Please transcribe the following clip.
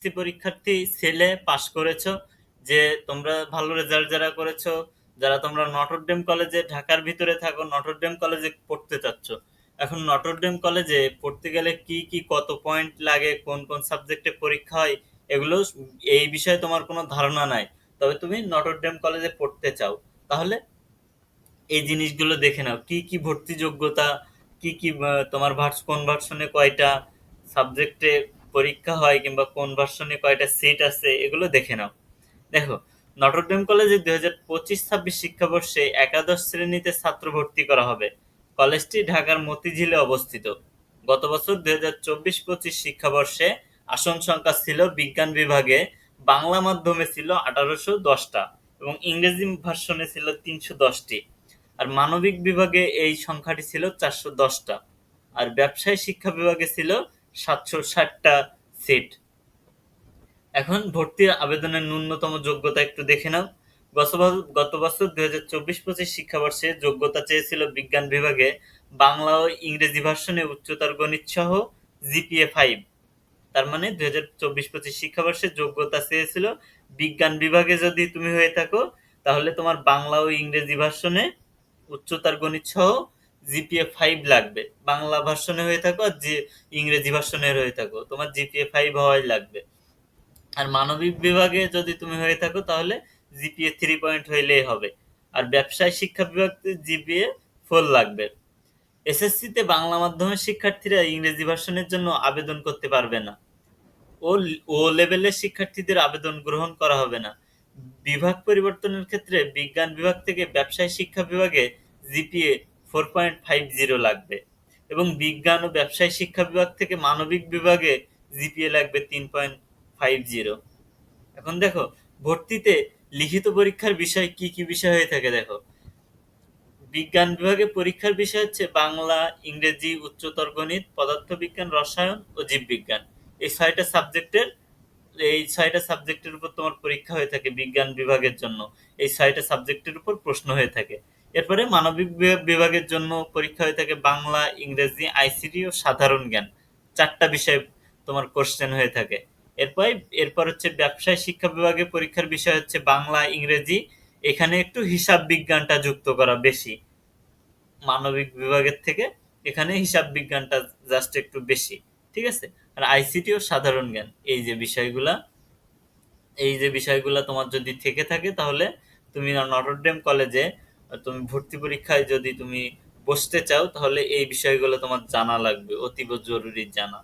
SSC পরীক্ষার্থী ছেলে pass করেছ, যে তোমরা ভালো রেজাল্ট যারা করেছ, যারা তোমরা নটরডেম কলেজে ঢাকার ভিতরে থাকো নটরডেম কলেজে পড়তে চাচ্ছ। এখন নটরডেম কলেজে পড়তে গেলে কি কি, কত পয়েন্ট লাগে, কোন কোন সাবজেক্টে পরীক্ষা হয়, এগুলো এই বিষয়ে তোমার কোনো ধারণা নাই। তবে তুমি নটরডেম কলেজে পড়তে চাও, তাহলে এই জিনিসগুলো দেখে নাও। কি কি ভর্তি যোগ্যতা, কি কি তোমার ভার্স কোন ভার্সনে কয়টা সাবজেক্টে পরীক্ষা হয় কিংবা কোন ভার্সনে কয়টা সিট আছে, এগুলো দেখে নাও। দেখো নটরডেম কলেজে দুই হাজার পঁচিশ ছাব্বিশ শিক্ষাবর্ষে একাদশ শ্রেণীতে ছাত্র ভর্তি করা হবে। কলেজটি ঢাকার মতিঝিলে অবস্থিত। গত বছর দুই হাজার চব্বিশ পঁচিশ শিক্ষাবর্ষে আসন সংখ্যা ছিল বিজ্ঞান বিভাগে, বাংলা মাধ্যমে ছিল আঠারোশো দশটা এবং ইংরেজি ভার্সনে ছিল তিনশো দশটি। আর মানবিক বিভাগে এই সংখ্যাটি ছিল চারশো দশটা। আর ব্যবসায় শিক্ষা বিভাগে ছিল সাতশো ষাটটা সিট এখন ভর্তির আবেদনের ন্যূনতম যোগ্যতা একটু দেখে নাও। গত বছর দুই হাজার চব্বিশ পঁচিশ শিক্ষাবর্ষে যোগ্যতা চেয়েছিল বিজ্ঞান বিভাগে বাংলা ও ইংরেজি ভার্সনে উচ্চতর গণিত সহ জিপিএ ফাইভ তার মানে দুই হাজার চব্বিশ পঁচিশ শিক্ষাবর্ষে যোগ্যতা চেয়েছিল বিজ্ঞান বিভাগে যদি তুমি হয়ে থাকো, তাহলে তোমার বাংলা ও ইংরেজি ভার্সনে উচ্চতার গণিত সহ জিপিএ ফাইভ লাগবে। বাংলা ভার্সনে হয়ে থাকো আর যে ইংরেজি ভার্সনের হয়ে থাকো। তোমার জিপিএ ফাইভ হওয়াই লাগবে। আর মানবিক বিভাগে যদি তুমি হয়ে থাকো তাহলে জিপিএ থ্রি পয়েন্ট হইলেই হবে। আর ব্যবসায় শিক্ষা বিভাগে জিপিএ ফোর লাগবে। এসএসসিতে বাংলা মাধ্যমের শিক্ষার্থীরা ইংরেজি ভার্সনের জন্য আবেদন করতে পারবে না। ও ও লেভেলের শিক্ষার্থীদের আবেদন গ্রহণ করা হবে না। বিভাগ পরিবর্তনের ক্ষেত্রে বিজ্ঞান বিভাগ থেকে ব্যবসায় শিক্ষা বিভাগে GPA four point five zero লাগবে। এবং বিজ্ঞান ও ব্যবসায় শিক্ষা বিভাগ থেকে মানবিক বিভাগে জিপিএ লাগবে তিন পয়েন্ট ফাইভ জিরো এখন দেখো, ভর্তিতে লিখিত পরীক্ষার বিষয় কি কি বিষয় হয়ে থাকে দেখো। বিজ্ঞান বিভাগে পরীক্ষার বিষয় হচ্ছে বাংলা, ইংরেজি, উচ্চতর গণিত, পদার্থবিজ্ঞান, রসায়ন ও জীববিজ্ঞান। এই ছয়টা সাবজেক্টের, এই ছয়টা সাবজেক্টের উপর তোমার পরীক্ষা হয়ে থাকে বিজ্ঞান বিভাগের জন্য। এই ছয়টা সাবজেক্টের উপর প্রশ্ন হয়ে থাকে। এরপরে মানবিক বিভাগ- বিভাগের জন্য পরীক্ষা হয়ে থাকে বাংলা, ইংরেজি, আইসিটি ও সাধারণ জ্ঞান। চারটা বিষয় তোমার কোশ্চেন হয়ে থাকে। এরপর এরপর হচ্ছে ব্যবসায় শিক্ষা বিভাগে পরীক্ষার বিষয় হচ্ছে বাংলা, ইংরেজি। এখানে একটু হিসাব বিজ্ঞানটা যুক্ত করা বেশি। মানবিক বিভাগের থেকে এখানে হিসাব বিজ্ঞানটা জাস্ট একটু বেশি, ঠিক আছে? আর আইসিটি ও সাধারণ জ্ঞান, এই যে বিষয়গুলা, এই যে বিষয়গুলা তোমার যদি থেকে থাকে তাহলে তুমি নটরডেম কলেজে তুমি ভর্তি পরীক্ষায় যদি তুমি বসতে চাও, তাহলে এই বিষয়গুলো তোমার জানা লাগবে, অতীব জরুরি জানা।